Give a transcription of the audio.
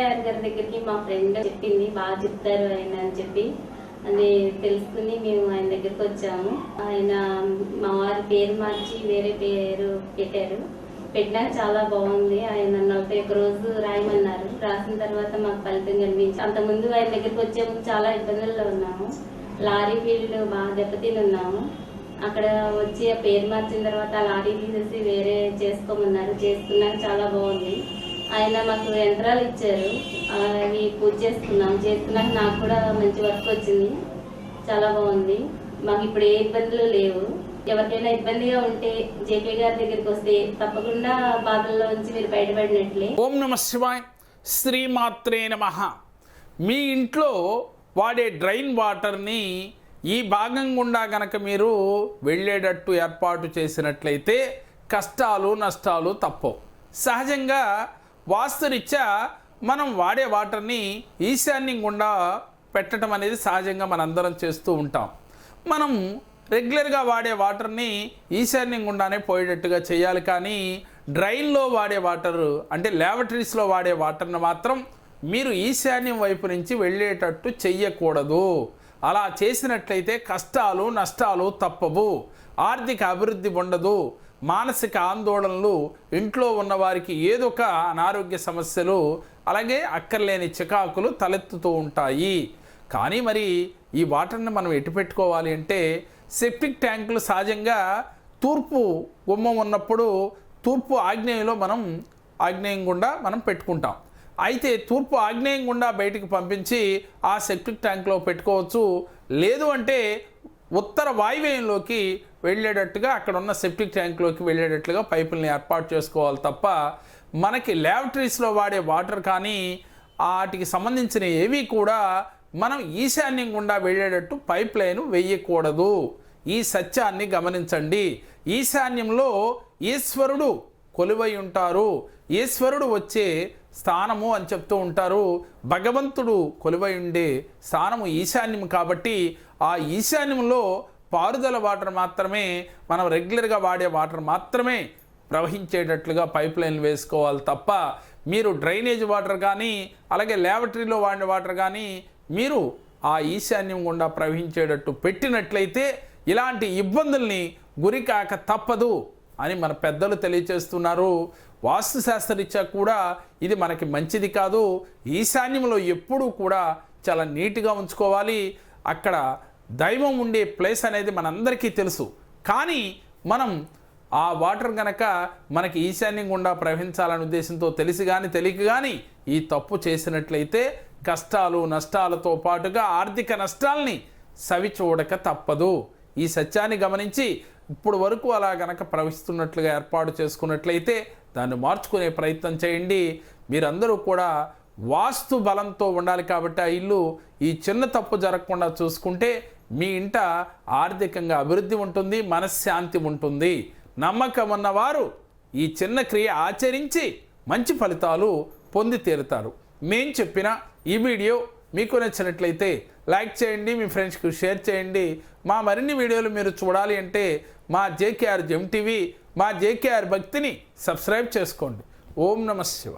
JKR గారి దగ్గరికి మా ఫ్రెండ్ చెప్పింది బాగా చెప్తారు ఆయన అని చెప్పి. అది తెలుసుకుని మేము ఆయన దగ్గరికి వచ్చాము. ఆయన మా వారి పేరు మార్చి వేరే పేరు పెట్టారు. పెట్టినాక చాలా బాగుంది. ఆయన నలభై ఒక రోజు రాయమన్నారు. రాసిన తర్వాత మాకు ఫలితం కనిపించి అంతకుముందు ఆయన దగ్గరికి వచ్చే ముందు చాలా ఇబ్బందుల్లో ఉన్నాము. లారీ ఫీల్డ్ బాగా దెబ్బతిని ఉన్నాము అక్కడ వచ్చి పేరు మార్చిన తర్వాత ఆ లారీ తీసేసి వేరే చేసుకోమన్నారు. చేసుకున్నాక చాలా బాగుంది. ఆయన మాకు యంత్రాలు ఇచ్చారు. అవి పూజ చేసుకున్నాం చేస్తున్నాక నాకు కూడా మంచి వర్క్ వచ్చింది. చాలా బాగుంది. మాకు ఇప్పుడు ఏ ఇబ్బందులు లేవు. ఎవరికైనా ఇబ్బందిగా ఉంటే జేపీ గారి దగ్గరికి వస్తే తప్పకుండా బాధల్లో నుంచి మీరు బయటపడినట్లే. ఓం నమ శివాయ్. శ్రీమాత్రే నమ. మీ ఇంట్లో వాడే డ్రైన్ వాటర్ని ఈ భాగం గుండా గనక మీరు వెళ్ళేటట్టు ఏర్పాటు చేసినట్లయితే కష్టాలు నష్టాలు తప్పవు. సహజంగా వాస్తురీత్యా మనం వాడే వాటర్ని ఈశాన్యం గుండా పెట్టడం అనేది సహజంగా మనందరం చేస్తూ ఉంటాం. మనం రెగ్యులర్గా వాడే వాటర్ని ఈశాన్యం గుండానే పోయేటట్టుగా చేయాలి కానీ డ్రైన్లో వాడే వాటర్ అంటే ల్యాబరేటరీస్లో వాడే వాటర్ని మాత్రం మీరు ఈశాన్యం వైపు నుంచి వెళ్ళేటట్టు చెయ్యకూడదు. అలా చేసినట్లయితే కష్టాలు నష్టాలు తప్పవు. ఆర్థిక అభివృద్ధి ఉండదు. మానసిక ఆందోళనలు ఇంట్లో ఉన్నవారికి ఏదో ఒక అనారోగ్య సమస్యలు అలాగే అక్కర్లేని చికాకులు తలెత్తుతూ ఉంటాయి. కానీ మరి ఈ వాటర్ని మనం ఎటు పెట్టుకోవాలి అంటే సెప్టిక్ ట్యాంకులు సహజంగా తూర్పు గుమ్మం ఉన్నప్పుడు తూర్పు ఆగ్నేయంలో మనం ఆగ్నేయం గుండా మనం పెట్టుకుంటాం. అయితే తూర్పు ఆగ్నేయం గుండా బయటికి పంపించి ఆ సెప్టిక్ ట్యాంక్లో పెట్టుకోవచ్చు. లేదు అంటే ఉత్తర వాయువ్యంలోకి వెళ్ళేటట్టుగా అక్కడ ఉన్న సెప్టిక్ ట్యాంక్లోకి వెళ్ళేటట్లుగా పైపుల్ని ఏర్పాటు చేసుకోవాలి తప్ప మనకి ల్యాబరేటరీస్లో వాడే వాటర్ కానీ వాటికి సంబంధించిన ఏవి కూడా మనం ఈశాన్యం గుండా వెళ్ళేటట్టు పైప్ లైన్ వేయకూడదు. ఈ సత్యాన్ని గమనించండి. ఈశాన్యంలో ఈశ్వరుడు కొలువై ఉంటారు. ఈశ్వరుడు వచ్చే స్థానము అని చెప్తూ ఉంటారు. భగవంతుడు కొలువై ఉండే స్థానము ఈశాన్యం కాబట్టి ఆ ఈశాన్యంలో పారుదల వాటర్ మాత్రమే మనం రెగ్యులర్గా వాడే వాటర్ మాత్రమే ప్రవహించేటట్లుగా పైప్ లైన్లు వేసుకోవాలి తప్ప మీరు డ్రైనేజ్ వాటర్ కానీ అలాగే ల్యాబరేటరీలో వాడిన వాటర్ కానీ మీరు ఆ ఈశాన్యం గుండా ప్రవహించేటట్టు పెట్టినట్లయితే ఇలాంటి ఇబ్బందుల్ని గురికాక తప్పదు అని మన పెద్దలు తెలియచేస్తున్నారు. వాస్తుశాస్త్రరీత్యా కూడా ఇది మనకి మంచిది కాదు. ఈశాన్యంలో ఎప్పుడూ కూడా చాలా నీట్గా ఉంచుకోవాలి. అక్కడ దైవం ఉండే ప్లేస్ అనేది మనందరికీ తెలుసు. కానీ మనం ఆ వాటర్ కనుక మనకి ఈశాన్యం గుండా ప్రవహించాలనే ఉద్దేశంతో తెలిసి కానీ తెలియక కానీ ఈ తప్పు చేసినట్లయితే కష్టాలు నష్టాలతో పాటుగా ఆర్థిక నష్టాల్ని సవి చూడక తప్పదు. ఈ సత్యాన్ని గమనించి ఇప్పుడు వరకు అలా గనక ప్రవహిస్తున్నట్లుగా ఏర్పాటు చేసుకున్నట్లయితే దాన్ని మార్చుకునే ప్రయత్నం చేయండి. మీరందరూ కూడా వాస్తు బలంతో ఉండాలి కాబట్టి ఆ ఇల్లు ఈ చిన్న తప్పు జరగకుండా చూసుకుంటే మీ ఇంట ఆర్థికంగా అభివృద్ధి ఉంటుంది మనశ్శాంతి ఉంటుంది. నమ్మకం ఉన్నవారు ఈ చిన్న క్రియ ఆచరించి మంచి ఫలితాలు పొంది తీరుతారు. మేం చెప్పిన ఈ వీడియో మీకు నచ్చినట్లయితే లైక్ చేయండి మీ ఫ్రెండ్స్కి షేర్ చేయండి. మా మరిన్ని వీడియోలు మీరు చూడాలి అంటే మా జేకేఆర్ జెమ్ టీవీ మా జేకేఆర్ భక్తిని సబ్స్క్రైబ్ చేసుకోండి. ఓం నమ శివ